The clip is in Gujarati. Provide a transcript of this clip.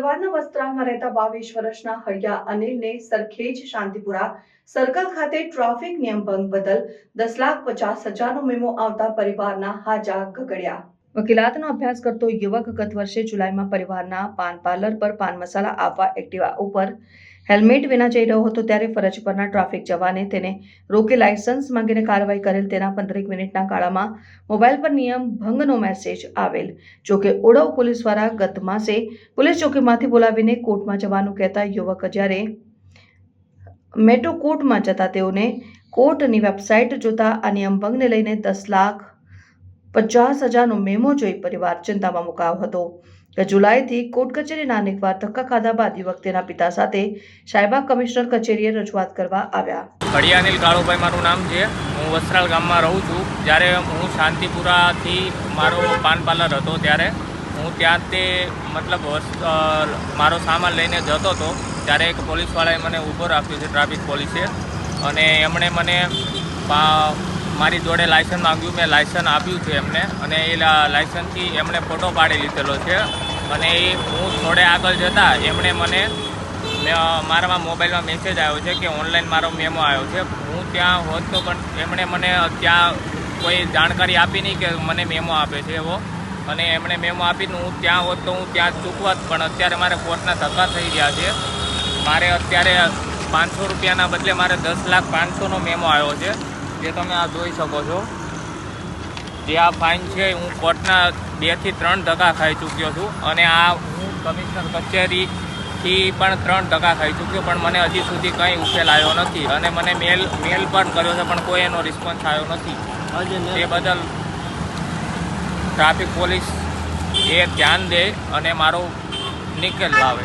અમદાવાદના વસ્ત્રાલમાં રહેતા બાવીસ વર્ષના હળિયા અનિલને સરખેજ શાંતિપુરા સર્કલ ખાતે ટ્રાફિક નિયમ ભંગ બદલ દસ લાખ પચાસ હજારનો મેમો આવતા પરિવારના હાજા ગગડ્યા. વકીલાતનો અભ્યાસ કરતો યુવક ગત વર્ષે જુલાઈમાં પરિવારના પાન પાર્લર પર પાન મસાલા આપવા એક્ટિવા ઉપર હેલ્મેટ વિના જઈ રહ્યો હતો ત્યારે ફરજ પરના ટ્રાફિક જવાને તેને રોકી લાયસન્સ માંગીને કાર્યવાહી કરેલ તેના પંદરેક મિનિટના ગાળામાં મોબાઈલ પર નિયમ ભંગનો મેસેજ આવેલ. જોકે ઓડવ પોલીસ દ્વારા ગત માસે પોલીસ ચોકીમાંથી બોલાવીને કોર્ટમાં જવાનું કહેતા યુવક જ્યારે મેટ્રો કોર્ટમાં જતા તેઓને કોર્ટની વેબસાઇટ જોતા આ નિયમ ભંગને લઈને દસ લાખ પચાસ હજારનો મેમો જોઈ પરિવાર ચિંતામાં મુકાયો હતો. કે જુલાઈથી કોર્ટ કચેરીના અનેકવાર ધક્કા ખાધા બાદ યુવક તેના પિતા સાથે સાયબા કમિશનર કચેરીએ રજૂઆત કરવા આવ્યા. કડિયાનીલ કાળુભાઈ મારું નામ છે. હું વસ્ત્રાલ ગામમાં રહું છું. જ્યારે હું શાંતિપુરાથી મારો પાન પાર્લર હતો ત્યારે હું ત્યાં તે મતલબ મારો સામાન લઈને જતો હતો. ત્યારે એક પોલીસવાળાએ મને ઊભો રાખ્યો છે, ટ્રાફિક પોલીસે. અને એમણે મને મારી જોડે લાયસન્સ માંગ્યું, મેં લાયસન્સ આપ્યું છે એમને. અને એ લાયસન્સથી એમણે ફોટો પાડી લીધેલો છે. અને એ હું થોડે આગળ જતાં એમણે મને મારામાં મોબાઈલમાં મેસેજ આવ્યો છે કે ઓનલાઈન મારો મેમો આવ્યો છે. હું ત્યાં હોત તો પણ એમણે મને ત્યાં કોઈ જાણકારી આપી નહીં કે મને મેમો આપે છે એવો. અને એમણે મેમો આપીને હું ત્યાં હોત તો હું ત્યાં ચૂકવત, પણ અત્યારે મારે કોર્ટના ધક્કા થઈ ગયા છે. મારે અત્યારે પાંચસો રૂપિયાના બદલે મારે દસ લાખ પાંચસોનો મેમો આવ્યો છે. જે તમે આ જોઈ શકો છો જે આ ફાઇન છે હું કોર્ટના બેથી ત્રણ ટકા ખાઈ ચૂક્યો છું અને આ હું કમિશનર કચેરીથી પણ ત્રણ ટકા ખાઈ ચૂક્યો પણ મને હજી સુધી કંઈ ઉકેલ આવ્યો નથી અને મને મેલ મેલ પણ કર્યો છે પણ કોઈ એનો રિસ્પોન્સ આવ્યો નથી. તે બદલ ટ્રાફિક પોલીસ એ ધ્યાન દે અને મારો નિકેલ લાવે.